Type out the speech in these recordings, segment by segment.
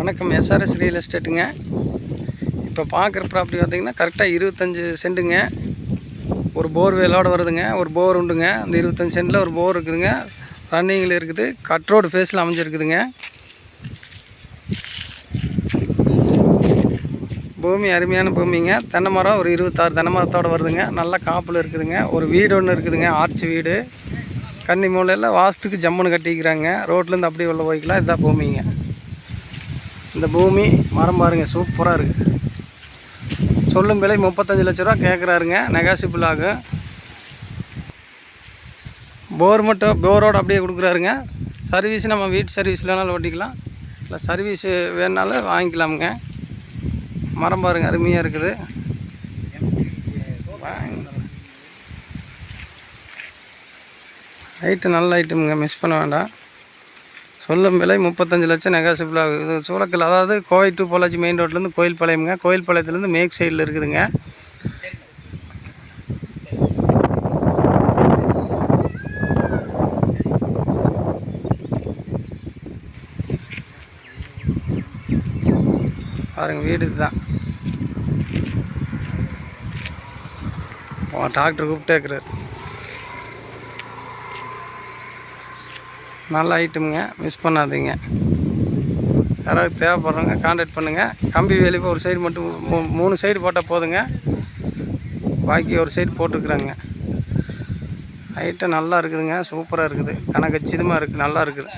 வணக்கம். SRS real எஸ்டேட்டுங்க இப்போ பார்க்குற ப்ராப்பர்ட்டி பார்த்தீங்கன்னா கரெக்டாக இருபத்தஞ்சி சென்ட்டுங்க ஒரு போர்வேலோடு வருதுங்க. ஒரு போர் உண்டுங்க. அந்த இருபத்தஞ்சி சென்ட்டில் ஒரு போர் இருக்குதுங்க. ரன்னிங்கில் இருக்குது. கட் ரோடு ஃபேஸில் அமைஞ்சிருக்குதுங்க. பூமி அருமையான பூமிங்க. தென்னை மரம் ஒரு இருபத்தாறு தென்னை மரத்தோடு வருதுங்க. நல்ல காப்பில் இருக்குதுங்க. ஒரு வீடு ஒன்று இருக்குதுங்க. ஆர்ச்சி வீடு. கன்னி மூலையில் வாஸ்துக்கு ஜம்முன்னு கட்டிக்கிறாங்க. ரோட்லேருந்து அப்படியே உள்ள போய்க்கலாம். இதுதான் பூமிங்க. இந்த பூமி மரம் பாருங்க சூப்பராக இருக்குது சொல்லும் விலை முப்பத்தஞ்சு லட்ச ரூபா கேட்குறாருங்க நெகாசிபிள் ஆகும் போர் மட்டும் போரோடு அப்படியே கொடுக்குறாருங்க. சர்வீஸ் நம்ம வீட்டு சர்வீஸ் வேணாலும் ஓட்டிக்கலாம். இல்லை சர்வீஸ் வேணுனாலும் வாங்கிக்கலாமுங்க. மரம் பாருங்க அருமையாக இருக்குது. ஹைட்டு நல்ல ஐட்டமுங்க மிஸ் பண்ண வேண்டாம். சொல்லும் விலை முப்பத்தஞ்சு லட்சம் நெகாசிபிள் ஆகுது. இது சூளக்கல் அதாவது கோவை டு பொள்ளாச்சி மெயின் ரோட்லேருந்து கோயில் பாளையமுங்க. கோயில் பாளையத்துலேருந்து மேக் சைடில் இருக்குதுங்க. பாருங்கள் வீடு இதுதான். டாக்டர் கூப்பிட்டே இருக்கிறார். நல்ல ஐட்டமுங்க மிஸ் பண்ணாதீங்க. யாராவது தேவைப்படுறவங்க காண்டாக்ட் பண்ணுங்கள் கம்பி வேலி ஒரு சைடு மட்டும் மூ- மூணு சைடு போட்டால் போதுங்க. பாக்கி ஒரு சைடு போட்டிருக்குறாங்க. ஐட்டம் நல்லா இருக்குதுங்க. சூப்பராக இருக்குது. கணக்கச்சிதமாக இருக்குது நல்லா இருக்குது.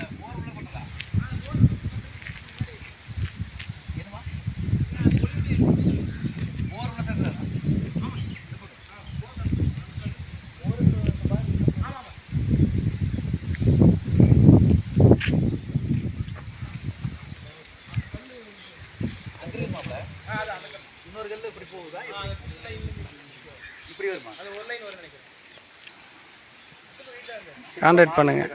காண்டாக்ட் பண்ணுங்கள்